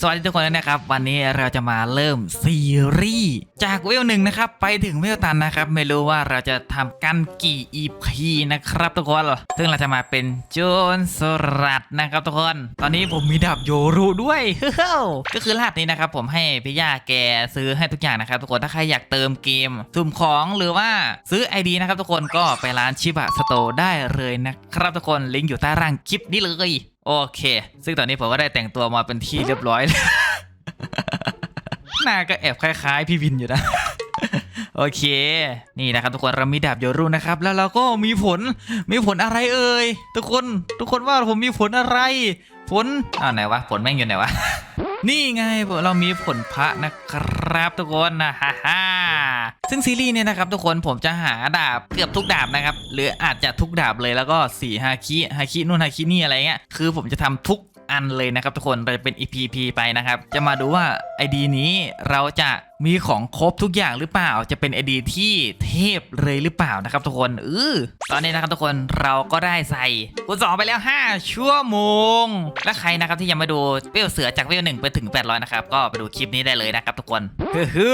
สวัสดีทุกคนด้วนะครับ วันนี้เราจะมาเริ่มซีรีส์จากเวลหนึ่งนะครับ ไปถึงเวลตันนะครับ ไม่รู้ว่าเราจะทำกันกี่ EP นะครับทุกคนซึ่งเราจะมาเป็นโจนสรัดนะครับทุกคน ตอนนี้ผมมีดาบโยรุด้วยเฮ้อก็คือรหัสนี้นะครับผมให้พี่ย่าแกซื้อให้ทุกอย่างนะครับทุกคนถ้าใครอยากเติมเกมสุ่มของหรือว่าซื้อ ID นะครับทุกคนก็ไปร้านชิบะสโตได้เลยนะครับทุกคนลิงก์อยู่ใต้ล่างคลิปนี้เลย โอเค ซึ่งตอนนี้ผมก็ได้แต่งตัวมาเป็นที่เรียบร้อยแล้วหน้าก็แอบคล้ายๆ พี่วินอยู่นะ โอเค นี่นะครับทุกคนเรามีดาบโยรุนะครับ แล้วเราก็มีผล มีผลอะไรเอ่ย ทุกคน ทุกคนว่าผมมีผลอะไร ผลอ้าวไหนวะ ผลแม่งอยู่ไหนวะ นี่ไงเรามีผลพระนะครับทุกคนนะฮ่าฮ่าซึ่งซีรีส์เนี่ยนะครับทุกคนผมจะหาดาบเกือบทุกดาบนะครับหรืออาจจะทุกดาบเลยแล้วก็สี่ฮาคิฮาคินู่นฮาคินี่อะไรเงี้ยคือผมจะทำทุกอันเลยนะครับทุกคนเราจะเป็น EPP ไปนะครับ จะมาดูว่าไอดีนี้เราจะ มีของครบทุกอย่างหรือเปล่า จะเป็นไอดีที่เทพเลยหรือเปล่านะครับทุกคนเออตอนนี้นะครับทุกคนเราก็ได้ใส่คูณสองไปแล้ว 5 ชั่วโมง และใครนะครับที่ยังมาดูเวลเสือจากเวลหนึ่งไปถึง 800 นะครับ ก็ไปดูคลิปนี้ได้เลยนะครับทุกคนฮึ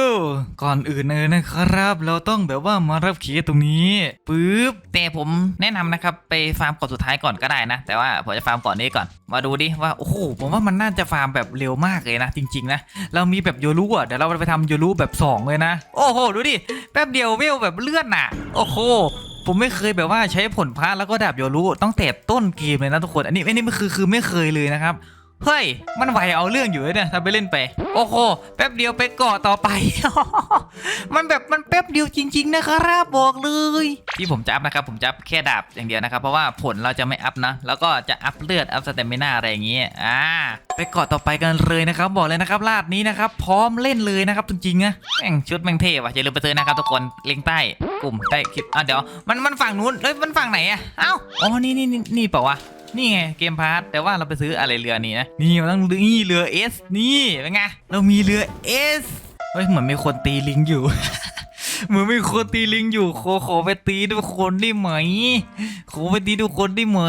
ก่อนอื่นเลยนะครับ เราต้องแบบว่ามารับเคสตรงนี้ปึ๊บแต่ผมแนะนำนะครับไปฟาร์มก่อนสุดท้ายก่อนก็ได้นะ แต่ว่าผมจะฟาร์มก่อนนี้ก่อน มาดูดิว่าโอ้โหผมว่ามันน่าจะฟาร์มแบบเร็วมากเลยนะ จริง ๆ นะเรามีแบบโยรุอะเดี๋ยวเราไปทำโยรุแบบ 2 เลยนะ โอ้โห ดูดิ แป๊บเดียวเวลแบบเลื่อนน่ะ โอ้โห ผมไม่เคยแบบว่าใช้ผลพระแล้วก็ดาบโยรู้ต้องแต่ต้นเกมเลยนะทุกคน อันนี้อันนี้มันคือคือไม่เคยเลยนะครับ เฮ้ย มันไหวเอาเรื่องอยู่เลยเนี่ยถ้าไปเล่นไป โอ้โห แป๊บเดียวไปเกาะต่อไป มันแบบมันแป๊บเดียวจริง ๆ นะครับบอกเลย ที่ผมจะอัพนะครับ ผมจะอัพแค่ดาบอย่างเดียวนะครับ เพราะว่าผลเราจะไม่อัพนะ แล้วก็จะอัพเลือด อัพสเตมินาอะไรอย่างเงี้ย อ่า ไปเกาะต่อไปกันเลยนะครับ บอกเลยนะครับลาดนี้นะครับ พร้อมเล่นเลยนะครับจริงๆนะแม่งชุดแม่งเท่ว่ะอย่าลืมไปซื้อนะครับทุกคนลิงก์ใต้กลุ่มใต้คลิปอะเดี๋ยวมันมันฝั่งนู้นเอ้ยมันฝั่งไหนอะเอ้าอ๋อนี่นี่นี่นี่เปล่าวะ นี่ไงเกมพาร์ทแต่ว่าเราไปซื้ออะไรเรือนี้นะ นี่มันต้องนี่เรือเอสนี่เป็นไงเรามีเรือเอสเฮ้ยเหมือนมีคนตีลิงอยู่ เหมือนมีคนตีลิงอยู่ขอขอไปตีทุกคนได้ไหม ขอไปตีทุกคนได้ไหม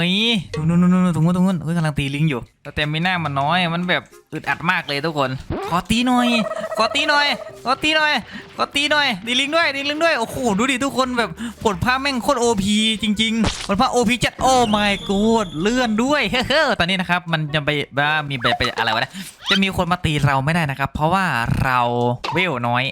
ตรงนู่นนู่นนู่นตรงนู้นตรงนู้นเฮ้ยกำลังตีลิงอยู่แต่ไม่น่ามันน้อยมันแบบอึดอัดมากเลยทุกคน ขอตีหน่อย ขอตีหน่อย ขอตีหน่อย ขอตีหน่อยดีลิงด้วยดีลิงด้วยโอ้โหดูดิทุกคนแบบผลภาแม่งโคตรโอพีจริงๆผลภาโอพีจัดโอ้ my god เลื่อนด้วยเฮ้อตอนนี้นะครับมันจะไปบ้ามีไปไปอะไรวะนี่ยจะมีคนมาตีเราไม่ได้นะครับ เพราะว่าเราเวลน้อย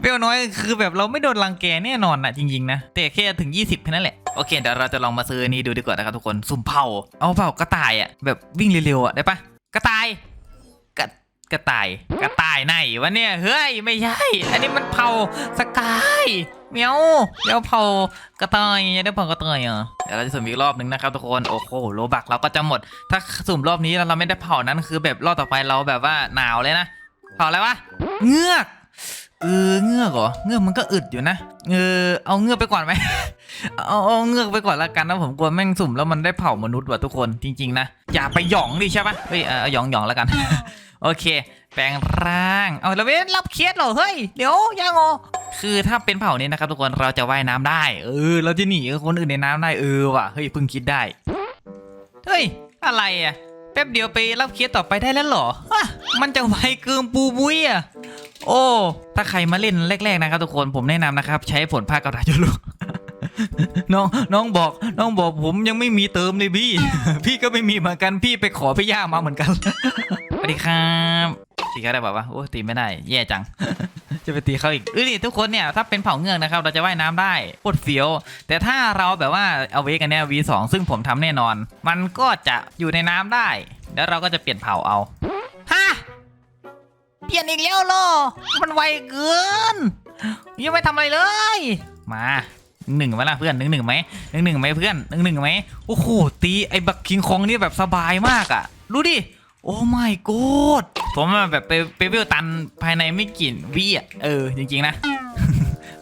เวลน้อยคือแบบเราไม่โดนรังแกแน่นอนนะจริงๆนะแต่แค่ถึง 20แค่นั้นแหละโอเคเดี๋ยวเราจะลองมาซื้อนี่ดูดีกว่านะครับทุกคนสุ่มเผาเอาเผากระต่ายอะแบบวิ่งเร็วๆอะได้ปะกระต่ายกระกระต่ายกระต่ายไหนวะเนี่ยเฮ้ยไม่ใช่อันนี้มันเผาสกายเมียวเดี๋ยวเผากระต่ายเดี๋ยวเผากระต่ายอะเดี๋ยวเราจะสุ่มอีกรอบหนึ่งนะครับทุกคนโอ้โหโลบักเราก็จะหมด ถ้าสุ่มรอบนี้เราไม่ได้เผานั้นคือแบบรอบต่อไปเราแบบว่าหนาวเลยนะเผาอะไรวะเงือก เออเงือกเหรอเงือกมันก็อึดอยู่นะเออเอาเงือกไปก่อนไหมเอาเอาเงือกไปก่อนละกันนะผมกลัวแม่งสุ่มแล้วมันได้เผามนุษย์ว่ะทุกคนจริง ๆ นะอย่าไปหยองดิใช่ปะเฮ้ยเอาเอหยองหยองล้วกัน โอเค แปลงร่างเอาแล้วเว้นรับเคสเหรอเฮ้ยเดี๋ยวยังงอคือถ้าเป็นเผ่านี้นะครับทุกคนเราจะว่ายน้ำได้ เออ เราจะหนีคนอื่นในน้ำได้เออว่ะเฮ้ยเพิ่งคิดได้เฮ้ยอะไรอะ แป๊บเดียวไปรับเคสต่อไปได้แล้วเหรอฮะมันจะไวเกินปูบุ้ยอะ โอ้ ถ้าใครมาเล่นแรก ๆ นะครับทุกคนผมแนะนำนะครับ ใช้ผลภากระดาษจุลุน้องน้องบอกน้องบอกผมยังไม่มีเติมเลยพี่ พี่ก็ไม่มีเหมือนกันพี่ไปขอพี่ย่ามาเหมือนกันสวัสดีครับ ตีเขาได้แบบว่าโอ้ตีไม่ได้ แย่จัง จะไปตีเขาอีกเอ้ยนี่ทุกคนเนี่ยถ้าเป็นเผ่าเงือกนะครับเราจะว่ายน้ำได้โคตรเฟี้ยว แต่ถ้าเราแบบว่าเอาเวกันเนี่ย V2 ซึ่งผมทำแน่นอน มันก็จะอยู่ในน้ำได้ แล้วเราก็จะเปลี่ยนเผ่าเอาฮะเปลี่ยนอีกแล้วเหรอมันไวเกินยังไม่ทำอะไรเลย มาหนึ่งไหมล่ะเพื่อนหนึ่งหนึ่งไหมหนึ่งหนึ่งไหมเพื่อนหนึ่งหนึ่งไหมโอ้โหตีไอ้บักคิงคองนี่แบบสบายมากอะ่ะดูดิ โอ้ my god ผมแบบไปไปเวลตันภายในไม่กี่วิอะเออจริงๆนะ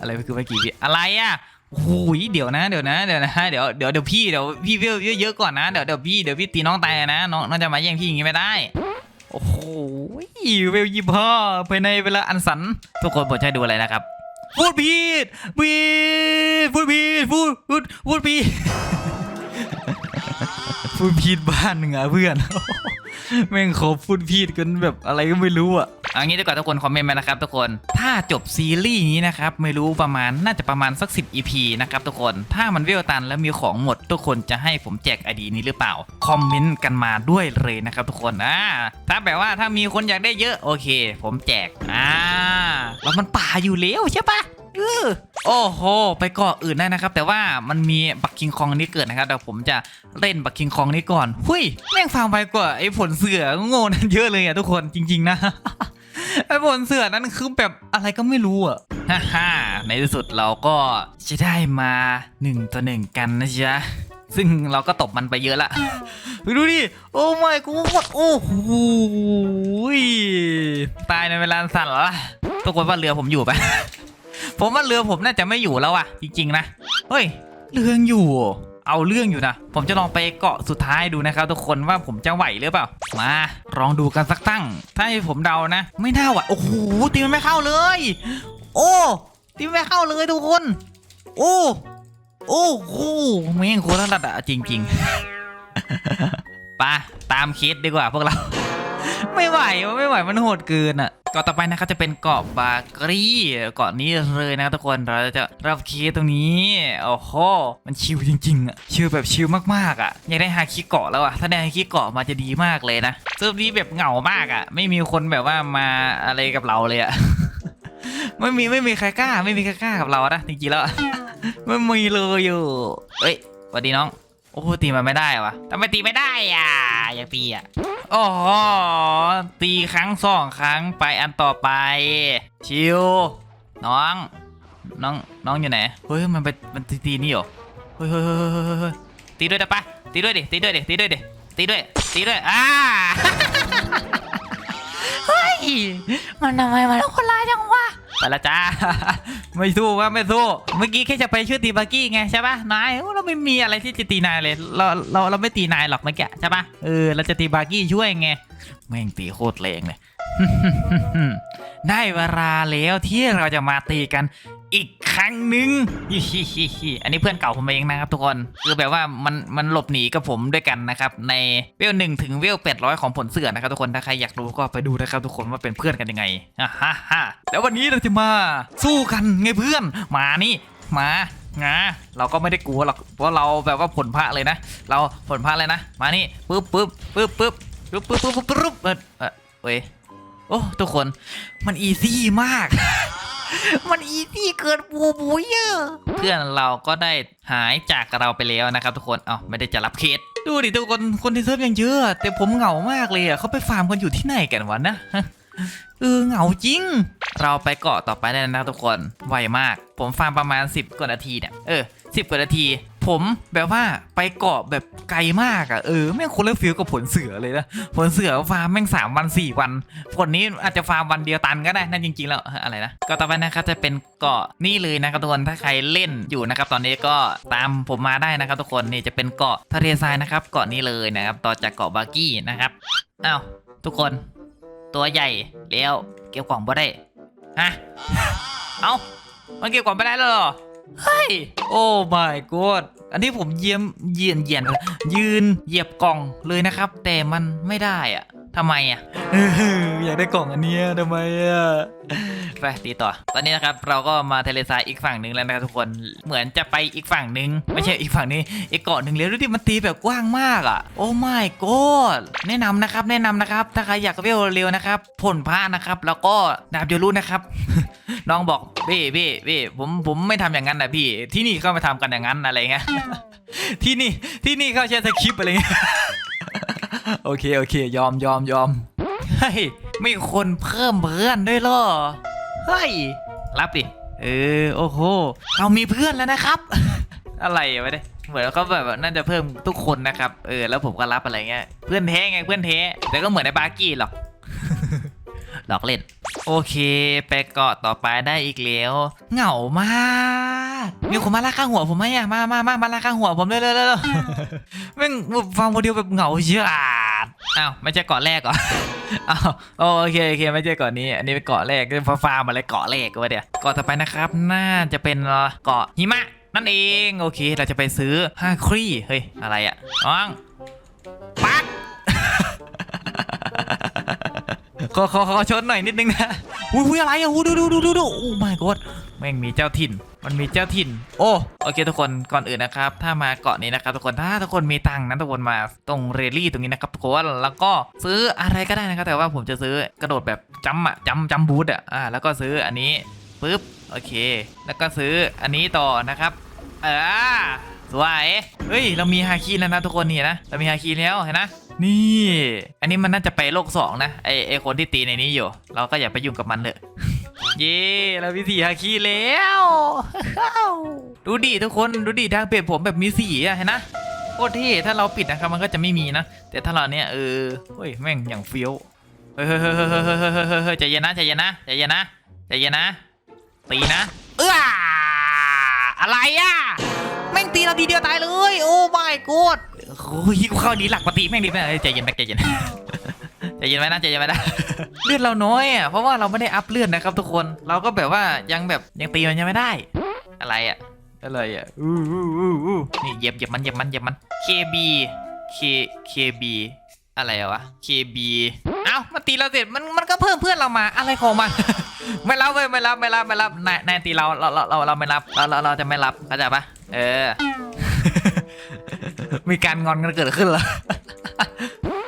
อะไรคือไม่กี่วิอะไรอะโอ้โหเดี๋ยวนะเดี๋ยวนะเดี๋ยวนะเดี๋ยวเดี๋ยวเดี๋ยวพี่เดี๋ยวพี่เวลเยอะๆก่อนนะเดี๋ยวเดี๋ยวพี่เดี๋ยวพี่ตีน้องตายนะน้องน้องจะมาแย่งพี่อย่างงี้ไม่ได้โอ้โหเวลยี่ห้าภายในเวลาอันสันทุกคนโปรดใช้ดูอะไรนะครับพูดผิดผิดพูดผิดพูดพูดพูดผิด พูดผิดบ้านหนึ่งอะเพื่อน แม่งขอพูดพีดกันแบบอะไรก็ไม่รู้อะเอันนี้ดีกว่าทุกคนคอมเมนต์มานะครับทุกคน ถ้าจบซีรีส์นี้นะครับไม่รู้ประมาณน่าจะประมาณสัก 10 EP นะครับทุกคน ถ้ามันเวลตันแล้วมีของหมด ทุกคนจะให้ผมแจกไอดีนี้หรือเปล่า คอมเมนต์กันมาด้วยเลยนะครับทุกคนอ่าถ้าแบบว่าถ้ามีคนอยากได้เยอะโอเค ผมแจกอ่าแล้วมันป่าอยู่แล้วใช่ปะเออ โอ้โห ไปเกาะอื่นได้นะครับ แต่ว่ามันมีบักคิงคองนี้เกิดนะครับเดี๋ยวผมจะเล่นบักคิงคองนี้ก่อนหุยแม่งฟังไปกว่าไอ้ผลเสือโง่นั่นเยอะเลยอะทุกคนจริง ๆ นะไอ้ผลเสือนั้นคือแบบอะไรก็ไม่รู้อะฮ่าฮ่าในที่สุดเราก็จะได้มาหนึ่งต่อหนึ่งกันนะจ๊ะซึ่งเราก็ตบมันไปเยอะละไปดูดิ โอ้ไม่กูหมดโอ้โหตายในเวลาสั่นเหรอทุกคนว่าเรือผมอยู่ปะ ผมว่าเรือผมน่าจะไม่อยู่แล้วอะจริง ๆ นะ เฮ้ย เรือยังอยู่ เอาเรื่องอยู่นะ ผมจะลองไปเกาะสุดท้ายดูนะครับทุกคนว่าผมจะไหวหรือเปล่า มาลองดูกันสักตั้ง ถ้าให้ผมเดานะ ไม่น่าไหว โอ้โห ตีมันไม่เข้าเลย โอ้ ตีมันไม่เข้าเลยทุกคน โอ้ โอ้โหแม่งโคตรระดับจริงๆไปตามเคสดีกว่าพวกเรา ไม่ไหววะไม่ไหว มันโหดเกินอะ เกาะต่อไปนะครับจะเป็นเกาะบากรีเกาะนี้เลยนะครับทุกคนเราจะรับเคสตรงนี้โอ้โหมันชิลจริงๆอะชิลแบบชิลมากๆอะอยากได้ฮาคิเกาะแล้วอะถ้าได้ฮาคิเกาะมาจะดีมากเลยนะเซิร์ฟนี้แบบเหงามากอะ ไม่มีคนแบบว่ามาอะไรกับเราเลยอะไม่มีไม่มีใครกล้า ไม่มีใครกล้ากับเรานะจริงๆแล้วไม่มีเลยอยู่เอ้ยสวัสดีน้อง อ้ตีมันไม่ได้วะทำไมตีไม่ได้อะอยากตีอะโอ้ตีครั้งสองครั้งไปอันต่อไป ชิว น้อง น้อง น้องอยู่ไหน เฮ้ย มันไป มันตีตีนี่เหรอ เฮ้ยเฮ้ยเฮ้ยเฮ้ยเฮ้ยเฮ้ยตีด้วยได้ปะตีด้วยดิ ตีด้วยดิ ตีด้วยดิ ตีด้วย ตีด้วย อ่าเฮ้ย มันทำไมมันคนร้ายจังวะไปละจ้า ไม่สู้ว่าไม่สู้ เมื่อกี้แค่จะไปช่วยตีบาร์กี้ไงใช่ปะนายเราไม่มีอะไรที่จะตีนายเลย เราเราเราไม่ตีนายหรอกเมื่อกี้ใช่ปะเออเราจะตีบาร์กี้ช่วยไงแม่งตีโคตรแรงเลยได้เวลาแล้วที่เราจะมาตีกัน อีกครั้งหนึ่งอันนี้เพื่อนเก่าผมเองนะครับทุกคน คือแบบว่ามันมันหลบหนีกับผมด้วยกันนะครับ ในเวลหนึ่งถึงเวลแปดร้อยของผลเสือนะครับทุกคนถ้าใครอยากรู้ก็ไปดูนะครับทุกคนว่าเป็นเพื่อนกันยังไงอ่าฮ่าฮ่าแล้ววันนี้เราจะมาสู้กันไงเพื่อนมานี่มางาเราก็ไม่ได้กลัวหรอกเพราะเราแบบว่าผลพระเลยนะ เราผลพระเลยนะมานี่ปึ๊บปึ๊บปึ๊บปึ๊บปึ๊บปึ๊บปึ๊บปึ๊บปึ๊บเออเออเว้ยโอ้ทุกคนมันอีซี่มาก มันอีซี่เกินปูบุยอะเพื่อนเราก็ได้หายจากเราไปแล้วนะครับทุกคนเอ้าไม่ได้จะรับเคสดูดิทุกคนคนที่เซิร์ฟยังเยอะ แต่ผมเหงามากเลยอะเขาไปฟาร์มกันอยู่ที่ไหนกันวะนะเออเหงาจริง เราไปเกาะต่อไปได้นะทุกคนไวมาก ผมฟาร์มประมาณ 10กว่านาทีเนี่ยเออ สิบกว่านาที ผมแบบว่าไปเกาะแบบไกลมากอะ่ะเออแม่งคนละฟิลกับผลเสือเลยนะผลเสือฟาร์มแม่งสามวันสี่วันผลนี้อาจจะฟาร์มวันเดียวตันก็ได้นั่นจริงๆแล้วอะไรนะก็ต่อไปนะครับจะเป็นเกาะนี่เลยนะครับทุกคนถ้าใครเล่นอยู่นะครับ ตอนนี้ก็ตามผมมาได้นะครับทุกคนนี่จะเป็นเกาะทะเลทรายนะครับ เกาะนี้เลยนะครับต่อจากเกาะบาร์กี้นะครับอ้าวทุกคน ตัวใหญ่แล้วเกี่ยวกล่องบ่ได้ฮะเอ้ามันเกี่ยวกล่องไม่ได้แล้วหรอ เฮ้ย โอ้ my god อันนี้ผมเยี่ยมเยียนเยียนยืนเหยียบกล่องเลยนะครับ แต่มันไม่ได้อะ ทำไมอะอยากได้กล่องอันเนี้ยทำไมอะไปตีต่อ ตอนนี้นะครับเราก็มาทะเลทรายอีกฝั่งหนึ่งแล้วนะครับทุกคนเหมือนจะไปอีกฝั่งหนึ่งไม่ใช่อีกฝั่งนี้อีกเกาะหนึ่งแล้วดูดิมันตีแบบกว้างมากอะโอ้ my god แนะนำนะครับ แนะนำนะครับ ถ้าใครอยากเวลเร็วนะครับผลพระนะครับ แล้วก็ดาบเดียวรู้นะครับ น้องบอกพี่พี่พี่ผมผมไม่ทำอย่างนั้นนะพี่ ที่นี่เขามาทำกันอย่างนั้นอะไรเงี้ยที่นี่ที่นี่เขาใช้สคริปต์อะไรเงี้ย โอเคโอเค ยอมยอมยอมเฮ้ยมีคนเพิ่มเพื่อนด้วยเหรอเฮ้ยรับดิเออโอ้โหเรามีเพื่อนแล้วนะครับ อะไรวะเนี่ยเหมือนเขาแบบน่าจะเพิ่มทุกคนนะครับ เออแล้วผมก็รับอะไรเงี้ยเพื่อนแท้ไงเพื่อนแท้แต่ก็เหมือนในบาร์กี้หรอก หลอกเล่น โอเค ไปเกาะต่อไปได้อีกแล้ว เหงามากมีคนมาลากข้างหัวผมไหมอะมามามามาลากข้างหัวผมเลยเลยเลยแม่งฟังโมเดลแบบเหงาเยอะอะอ้าวไม่ใช่เกาะแรกเหรออ้าวโอเคโอเคไม่ใช่เกาะนี้ อันนี้เป็นเกาะแรกก็ฟาฟาร์มอะไรเกาะแรกก็ว่าเดี๋ยวเกาะต่อไปนะครับ น่าจะเป็นเกาะหิมะนั่นเอง โอเค เราจะไปซื้อฮาครีเฮ้ย อะไรอะน้อง ปัก อขอขอชนหน่อยนิดนึงนะอุ้ยอุ้ยอะไรอะอู้ดูดูดูดูดูโอ้ my god แม่งมีเจ้าถิ่น มันมีเจ้าถิ่น โอ้โอเคทุกคนก่อนอื่นนะครับ ถ้ามาเกาะนี้นะครับทุกคนถ้าทุกคนมีตังค์นะทุกคนมาตรงเรลลี่ตรงนี้นะครับทุกคนแล้วก็ซื้ออะไรก็ได้นะครับแต่ว่าผมจะซื้อกระโดดแบบจัมป์อะจัมป์จัมป์บูทอะอ่าแล้วก็ซื้ออันนี้ปึ๊บโอเค แล้วก็ซื้ออันนี้ต่อนะครับเออสวยเฮ้ยเรามีฮาคิแล้วนะทุกคนนี่นะเรามีฮาคิแล้วเห็นนะ นี่ อันนี้มันน่าจะไปโลกสองนะไอไอคนที่ตีในนี้อยู่ เราก็อย่าไปยุ่งกับมันเลยเย่เรามีสีฮาคิแล้ว ดูดิทุกคนดูดิทางเปลี่ยนผมแบบมีสีอะเห็นนะโคตรเท่ถ้าเราปิดนะครับมันก็จะไม่มีนะ แต่ถ้าเราเนี่ยเออเฮ้ยแม่งอย่างเฟี้ยวเฮ้ยเฮ้ยเฮ้ยเฮ้ยเฮ้ยเฮ้จเย็นนะใจเย็นนะใจเย็นนะใจเย็นนะตีนะ เอื้ออะไรอะ ม่งตีเราทีเดียวตายเลย โอ้ my god โอ้ยกูเข้าดีหลักปกติแม่งดีแม่งเอ้ยใจเย็นแม่ใจเย็นใจเย็นไว้นะใจเย็นไว้นะเลือดเราน้อยอะเพราะว่าเราไม่ได้อัพเลือดนะครับทุกคนเราก็แบบว่ายังแบบยังตีมันยังไม่ได้ อะไรอะอะไรอะอู้อู้อู้อู้นี่เย็บเย็บมันเย็บมันเย็บมัน KB K KB อะไรวะ KB เอ้ามันตีเราเสร็จมันมันก็เพิ่มเพื่อนเรามาอะไรของมันไม่รับเว้ยไม่รับไม่รับไม่รับนายนายตีเราเราเราเราเราไม่รับเราเราเราจะไม่รับเข้าใจปะ เออ มีการงอนกันเกิดขึ้นเหรอ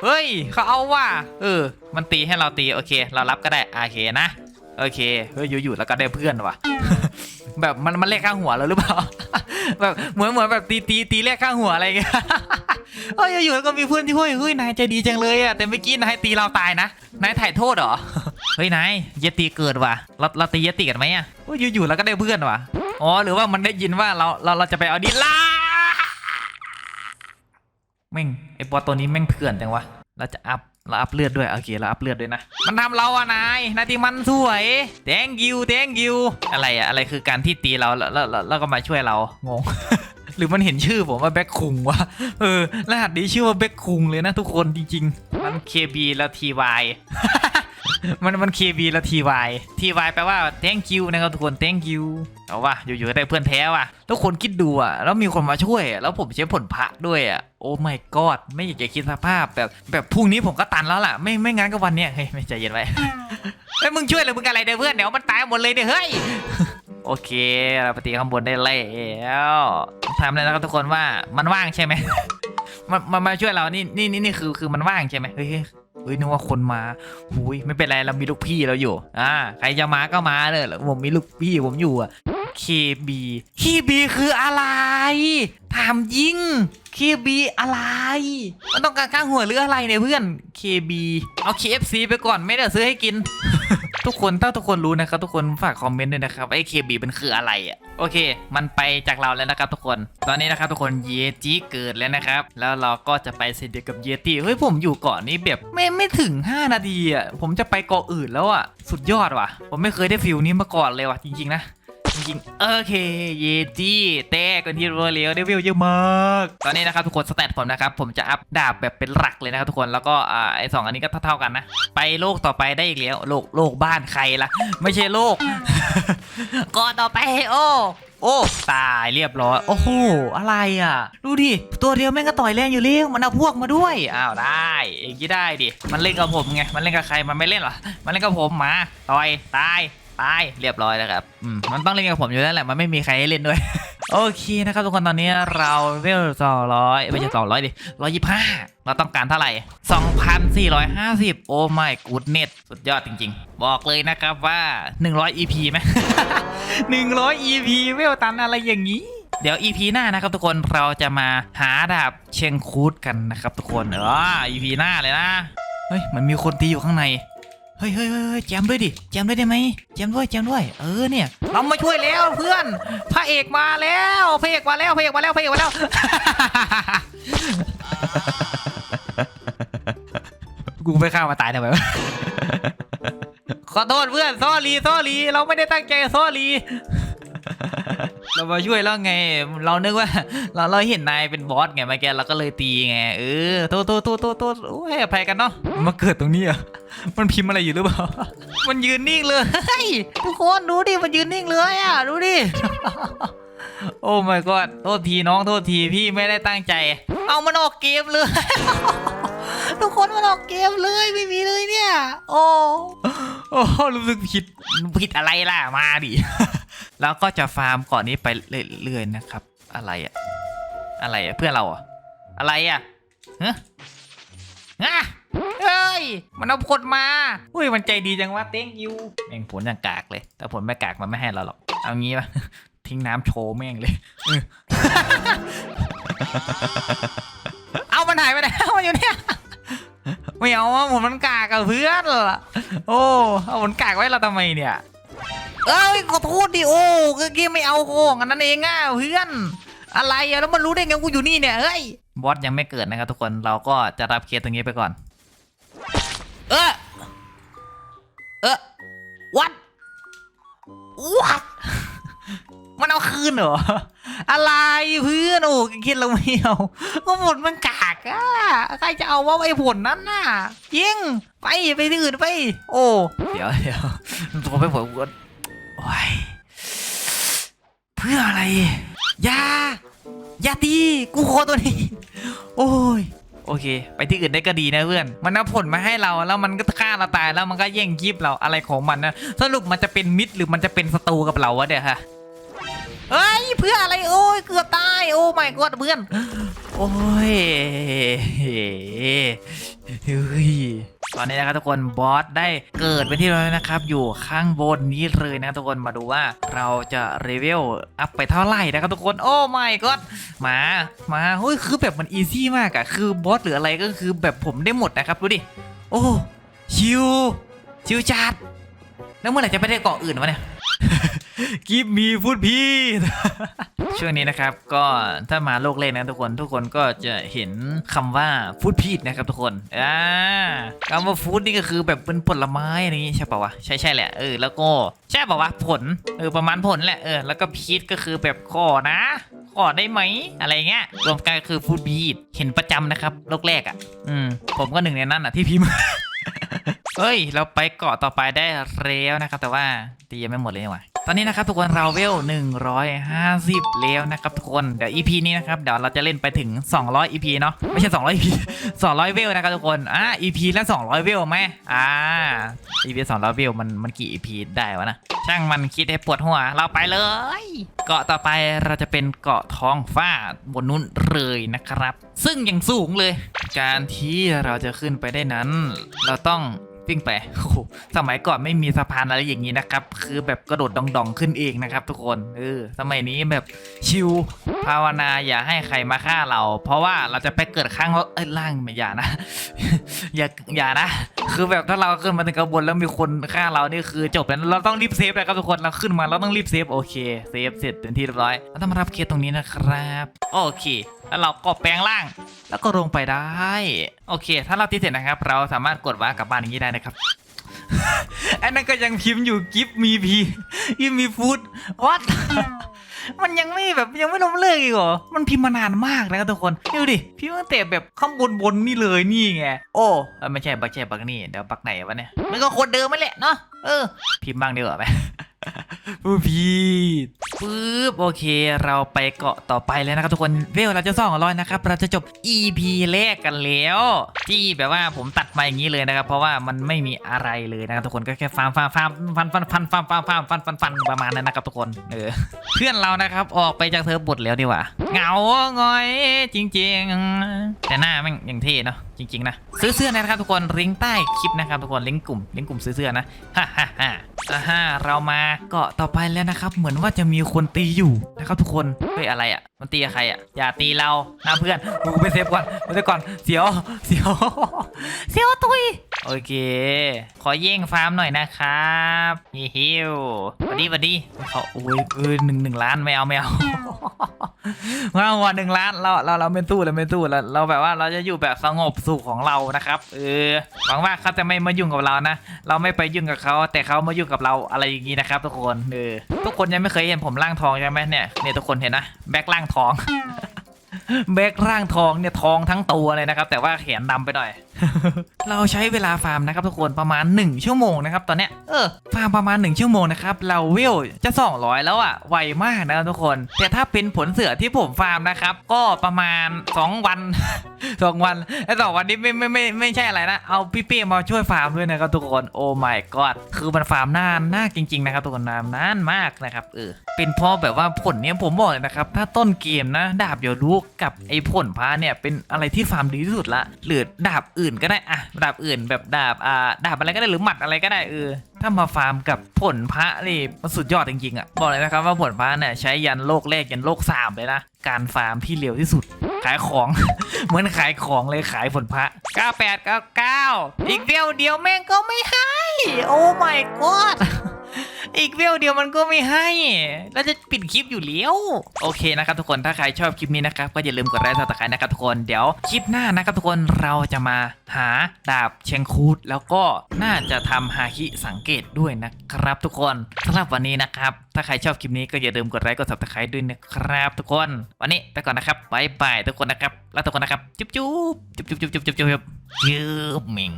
เฮ้ยเขาเอาว่ะเออ มันตีให้เราตีโอเค เรารับก็ได้โอเคนะ โอเคเฮ้ยอยู่ๆแล้วก็ได้เพื่อนว่ะ แบบมันมันเลขข้างหัวเราหรือเปล่า แบบเหมือนเหมือนแบบตีตีตีเลขข้างหัวอะไรเงี้ยเฮ้ยอยู่ๆแล้วก็มีเพื่อนที่เฮ้ยเฮ้ยนายใจดีจังเลยอะแต่เมื่อกี้นายตีเราตายนะนายถ่ายโทษเหรอเฮ้ยนายเยติเกิดว่ะเราเราตีเยติกันไหมอะเฮ้ยอยู่ๆแล้วก็ได้เพื่อนว่ะ อ๋อหรือว่ามันได้ยินว่าเราเราเราจะไปเอาดินล่าแม่งไอ้บอตัวนี้แม่งเถื่อนจังวะเราจะอัพเราอัพเลือดด้วยโอเคเราอัพเลือดด้วยนะ มันทำเราอะนายนาทีมันสวย thank you thank you อะไรอะอะไรคือการที่ตีเราแล้วแล้วแล้วแล้วก็มาช่วยเรางง หรือมันเห็นชื่อผมว่าแบ็คคุงวะเออรหัสนี้ชื่อว่าแบ็คคุงเลยนะทุกคนจริงๆมัน KB แล้ว TY มันมัน KB แล้ว TY TY แปลว่า thank you นะครับทุกคน thank you เอาว่ะอยู่ๆก็ได้เพื่อนแท้ว่ะทุกคนคิดดูอะแล้วมีคนมาช่วย แล้วผมใช้ผลพระด้วยอะโอ้ my god ไม่อยากจะคิดสภาพแบบแบบพรุ่งนี้ผมก็ตันแล้วล่ะ ไม่ไม่งั้นก็วันเนี้ยเฮ้ยไม่ใจเย็นไว้เฮ้ยมึงช่วยเลยมึงอะไรเดี๋ยวเพื่อนเดี๋ยวมันตายหมดเลยเดี๋ยเฮ้ยโอเคเราปตีข้างบนได้แล้วทำเลยนะครับทุกคนว่ามันว่างใช่ไหมมันมันมาช่วยเรานี่นี่นี่นี่คือคือมันว่างใช่ไหมเฮ้ย เฮ้ยนึกว่าคนมาหุยไม่เป็นไรเรามีลูกพี่เราอยู่ อ่า ใครจะมาก็มาเลยผมมีลูกพี่ผมอยู่อะ KB KB คืออะไร ถามยิง KB อะไร มันต้องการข้างหัวหรืออะไรเนี่ยเพื่อน KB เอา KFC ไปก่อนไม่ได้ซื้อให้กิน ทุกคนถ้าทุกคนรู้นะครับทุกคนฝากคอมเมนต์ด้วยนะครับไอ้ KB มันคืออะไรอะโอเค มันไปจากเราแล้วนะครับทุกคน ตอนนี้นะครับทุกคนเยจีเกิดแล้วนะครับ แล้วเราก็จะไปเซนเดียกับเยติเฮ้ยผมอยู่เกาะนี้แบบไม่ไม่ถึง 5 นาทีอะผมจะไปเกาะอื่นแล้วอะสุดยอดว่ะ ผมไม่เคยได้ฟิลนี้มาก่อนเลยว่ะจริงๆนะ จริงๆโอเค เยจี้เต้กันที่รัวเร็วได้วิวเยอะมาก ตอนนี้นะครับทุกคนสแตทผมนะครับ ผมจะอัพดาบแบบเป็นหลักเลยนะครับทุกคนแล้วก็ไอสองอันนี้ก็เท่าๆกันนะ ไปโลกต่อไปได้อีกแล้วโลกโลกบ้านใครล่ะไม่ใช่โลกก่อนต่อไปโอ้โอ้ตายเรียบร้อย โอ้โห อะไรอะ ดูดิ ตัวเดียวแม่งก็ต่อยแรงอยู่เลี้ยวมันเอาพวกมาด้วย อ้าวได้เองนี้ได้ดิ มันเล่นกับผมไง มันเล่นกับใคร มันไม่เล่นหรอ มันเล่นกับผมมา ต่อย ตาย ตายเรียบร้อยแล้วครับอืมมันต้องเล่นกับผมอยู่แล้วแหละมันไม่มีใครให้เล่นด้วย โอเคนะครับทุกคนตอนนี้เราเวลสองร้อยไม่ใช่สองร้อยดิร้อยยี่ห้าเราต้องการเท่าไหร่สองพันสี่ร้อยห้าสิบโอ้ไม่กูดเน็ตสุดยอดจริง ๆ บอกเลยนะครับว่าหนึ่งร้อย EP ไหมหนึ่งร้อย EP เวลตันอะไรอย่างนี้เดี๋ยว EP หน้านะครับทุกคนเราจะมาหาดาบเชงคูดกันนะครับทุกคนเออ EP หน้าเลยนะ เฮ้ย มันมีคนตีอยู่ข้างใน เฮ้ยเฮ้ยเฮ้ยแจมด้วยดิแจมด้วยได้ไหมแจมด้วยแจมด้วย เออเนี่ย เรามาช่วยแล้วเพื่อนพระเอกมาแล้วพระเอกมาแล้วพระเอกมาแล้วพระเอกมาแล้ว กูไปฆ่ามาตายทำไมวะขอโทษเพื่อนซอรีซอรีเราไม่ได้ตั้งใจซอรี เรามาช่วยแล้วไง เรานึกว่า เราเราเห็นนายเป็นบอสไงเมื่อกี้เราก็เลยตีไงเออโทษโทษโทษโทษโทษโอ้ยให้อภัยกันเนาะมาเกิดตรงนี้อะมันพิมพ์อะไรอยู่หรือเปล่า มันยืนนิ่งเลยทุกคนดูดิมันยืนนิ่งเลยอะดูดิโอ้ my god โทษทีน้องโทษทีพี่ไม่ได้ตั้งใจ เอามันออกเกมเลยทุกคนมันออกเกมเลยไม่มีเลยเนี่ย โอ้โอ้รู้สึกผิดผิดอะไรล่ะมาดิ แล้วก็จะฟาร์มก่อนนี้ไปเรื่อยๆนะครับ อะไรอะอะไรอะเพื่อนเราอะอะไรอะฮะงะเฮ้ย มันเอาผลมาอุ้ยมันใจดีจังวะเต้งยูแม่งผลอยังกากเลย แต่ผลไม่กากมันไม่ให้เราหรอก เอางี้ปะทิ้งน้ำโชว์แม่งเลย เอามันหายไปไหนมันอยู่เนี่ยไม่เอาอะผลมันกากอะเพื่อนล่ะโอ้ เอาผลกากไว้เราทำไมเนี่ย เอ้ยขอโทษดิโอ้ก็เกมไม่เอาของอันนั้นเองอะเพื่อน อะไรอะแล้วมันรู้ได้ไงกูอยู่นี่เนี่ยเฮ้ยบอสยังไม่เกิดนะครับทุกคนเราก็จะรับเคสตรงนี้ไปก่อน เออเออวัดวัดมันเอาคืนเหรอ อะไรเพื่อนโอ้คิดเราไม่เอาก็ผลมันกากอะใครจะเอาว่าไอ้ผลนั้นน่ะยิงไปไปที่อื่นไป โอ้ เดี๋ยวเดี๋ยวตัวไปผลกู โอ้ยเพื่ออะไรอย่าอย่าตีกูขอตัวนี้ โอ้ยโอเค ไปที่อื่นได้ก็ดีนะเพื่อน มันเอาผลมาให้เราแล้วมันก็ฆ่าเราตายแล้วมันก็แย่งคลิปเราอะไรของมันนะสรุปมันจะเป็นมิตรหรือมันจะเป็นศัตรูกับเราวะเนี่ยฮะเฮ้ยเพื่ออะไรโอ้ยเกือบตายโอ้ไม่กอดเพื่อนโอ้ยเฮ้ย ตอนนี้นะครับทุกคนบอสได้เกิดเป็นที่เรียบร้อยนะครับ อยู่ข้างบนนี้เลยนะครับทุกคนมาดูว่าเราจะเลเวลอัพไปเท่าไหร่นะครับทุกคนโอ้ไม่กอดมามาเฮ้ยคือแบบมันอีซี่มากอะคือบอสหรืออะไรก็คือแบบผมได้หมดนะครับดูดิโอ้ชิวชิวจัดแล้วเมื่อไหร่จะไปได้เกาะอื่นวะเนี่ย กิฟมีฟูดพีดช่วงนี้นะครับก็ถ้ามาโลกเล่นนะทุกคนทุกคนก็จะเห็นคำว่าฟูดพีดนะครับทุกคนอ่าคำว่าฟูดนี่ก็คือแบบเป็นผลไม้อะไรอย่างงี้ใช่ป่าวะใช่ใช่แหละเออแล้วก็ใช่ป่าวะผลเออประมาณผลแหละเออแล้วก็พีดก็คือแบบขอนะขอได้ไหมอะไรเงี้ยรวมกันก็คือฟูดพีดเห็นประจำนะครับโลกแรกอะอืมผมก็หนึ่งในนั้นอะที่พิมพ์เฮ้ย เราไปเกาะต่อไปได้แล้วนะครับ แต่ว่าตียังไม่หมดเลยนี่หว่า ตอนนี้นะครับทุกคนเราเวล 150 แล้วนะครับทุกคนเดี๋ยว EP นี้นะครับเดี๋ยวเราจะเล่นไปถึง 200 EP เนาะไม่ใช่ 200 EP 200 เวลนะครับทุกคนอ่า EP ละ 200 เวลไหมอ่า EP 200 เวลมันมันกี่ EP ได้วะนะช่างมันคิดให้ปวดหัวเราไปเลย เกาะต่อไปเราจะเป็นเกาะท้องฟ้าบนนู้นเลยนะครับ ซึ่งยังสูงเลย การที่เราจะขึ้นไปได้นั้น เราต้อง วิ่งไปโอ้โหสมัยก่อนไม่มีสะพานอะไรอย่างนี้นะครับ คือแบบกระโดดดองๆขึ้นเองนะครับ ทุกคนเออสมัยนี้แบบชิวภาวนาอย่าให้ใครมาฆ่าเรา เพราะว่าเราจะไปเกิดข้างเอ้ยล่างไม่อย่านะ อย่าอย่านะ คือแบบถ้าเราขึ้นมาถึงกระบวนแล้วมีคนฆ่าเรานี่คือจบแล้วเราต้องรีบเซฟนะครับทุกคนเราขึ้นมาเราต้องรีบเซฟโอเคเซฟเสร็จเป็นที่เรียบร้อยเราต้องมารับเคสตรงนี้นะครับโอเคแล้วเราก็แปลงร่าง แล้วก็ลงไปได้ โอเค ถ้าเราที่เสร็จนะครับ เราสามารถกดว่ากลับบ้านอย่างนี้ได้นะครับอันนั้นก็ยังพิมพ์อยู่กิฟมีพีกิฟมีฟูดวัดมันยังไม่แบบยังไม่ล้มเลิกอีกเหรอ มันพิมพ์มานานมากนะครับทุกคนดูดิพิมพ์ตั้งแต่แบบข้างบนบนนี่เลยนี่ไง โอ้ไม่ใช่บักใช่บักนี่เดี๋ยวบักไหนวะเนี่ย มันก็คนเดิมไม่แหละเนาะ เออ พิมพ์บ้างดีกว่าไหม ผู้พีดปึ๊บโอเค เราไปเกาะต่อไปแล้วนะครับทุกคนเวลเราจะซ่องร้อยนะครับ เราจะจบ EP แรกกันแล้ว ที่แบบว่าผมตัดมาอย่างนี้เลยนะครับ เพราะว่ามันไม่มีอะไรเลยนะครับทุกคนก็แค่ฟาร์มฟาร์มฟาร์มฟันฟันฟันฟันฟันฟันฟันฟันฟันประมาณนั้นนะครับทุกคนเออเพื่อนเรานะครับออกไปจากเซิร์ฟบทแล้วดีกว่าเหงาหงอยจริง ๆ แต่หน้าแม่งอย่างเท่เนาะจริงๆนะซื้อเสื้อนะครับทุกคนลิงก์ใต้คลิปนะครับทุกคนลิงก์กลุ่มลิงก์กลุ่มซื้อเสื้อนะฮ่าฮ่าฮ่า อ่าฮ่าเรามาเกาะต่อไปแล้วนะครับ เหมือนว่าจะมีคนตีอยู่นะครับทุกคนเฮ้ยอะไรอะ มันตีใครอะ อย่าตีเรานะเพื่อนกูไปเซฟก่อนไปเซฟก่อนเสียวเสียวเสียวตุยโอเค ขอเย่งฟาร์มหน่อยนะครับฮิฮิวสวัสดีสวัสดีเขาโอ้ยเออหนึ่งหนึ่งล้านไม่เอาไม่เอา มาวันหนึ่งล้านเราเราเราไม่ตู้เราไม่ตู้เราเราแบบว่าเราจะอยู่แบบสงบสุขของเรานะครับเออหวังว่าเขาจะไม่มายุ่งกับเรานะ เราไม่ไปยุ่งกับเขาแต่เขามายุ่งกับเราอะไรอย่างนี้นะครับ ทุกคนเออทุกคนยังไม่เคยเห็นผมร่างทองใช่ไหมเนี่ยเนี่ยทุกคนเห็นนะแบ็คร่างทองแบ็คร่างทองเนี่ยทองทั้งตัวเลยนะครับ แต่ว่าแขนดำไปหน่อย เราใช้เวลาฟาร์มนะครับทุกคนประมาณ 1 ชั่วโมงนะครับตอนเนี้ยเออฟาร์มประมาณ 1 ชั่วโมงนะครับเราเวลจะ 200 แล้วอะ่ะไวมากนะครับทุกคน แต่ถ้าเป็นผลเสือที่ผมฟาร์มนะครับ ก็ประมาณ 2 วัน 2 วันไอ้สองวันนี้ไม่ไม่ไม่ไม่ใช่อะไรนะ เอาพี่เป้มาช่วยฟาร์มด้วยนะครับทุกคนโอ้ my god คือมันฟาร์มนานมากจริง ๆ นะครับทุกคนนานนานมากนะครับเออเป็นเพราะแบบว่าผลเนี้ยผมบอกเลยนะครับถ้าต้นเกมนะดาบเดียวลูกกับไอ้ผลพาเนี่ยเป็นอะไรที่ฟาร์มดีที่สุดละหรือดาบอื่นก็ได้อะดาบอื่นแบบดาบอ่าดาบอะไรก็ได้หรือหมัดอะไรก็ได้เออถ้ามาฟาร์มกับผลพระนี่มันสุดยอดจริงๆอะบอกเลยนะครับว่าผลพระเนี่ยใช้ยันโลกแรกยันโลกสามเลยนะการฟาร์มที่เร็วที่สุด ขายของ เหมือนขายของเลยขายผลพระ 9899 อีกเดียวเดียวแม่งก็ไม่ให้ โอ้ my god อีกเวลเดียวมันก็ไม่ให้ แล้วจะปิดคลิปอยู่แล้วโอเคนะครับทุกคนถ้าใครชอบคลิปนี้นะครับก็อย่าลืมกดไลค์ซับสไครต์นะครับทุกคนเดี๋ยวคลิปหน้านะครับทุกคนเราจะมาหาดาบเชงคูดแล้วก็น่าจะทำฮาคิสังเกตด้วยนะครับ ทุกคนสำหรับวันนี้นะครับ ถ้าใครชอบคลิปนี้ก็อย่าลืมกดไลค์กดซับสไครต์ด้วยนะครับ ทุกคน วันนี้ไปก่อนนะครับบายบายทุกคนนะครับแล้วทุกคนนะครับจุ๊บจุ๊บจุ๊บจุ๊บจุ๊บจุ๊บจุ๊บจุ๊บมิง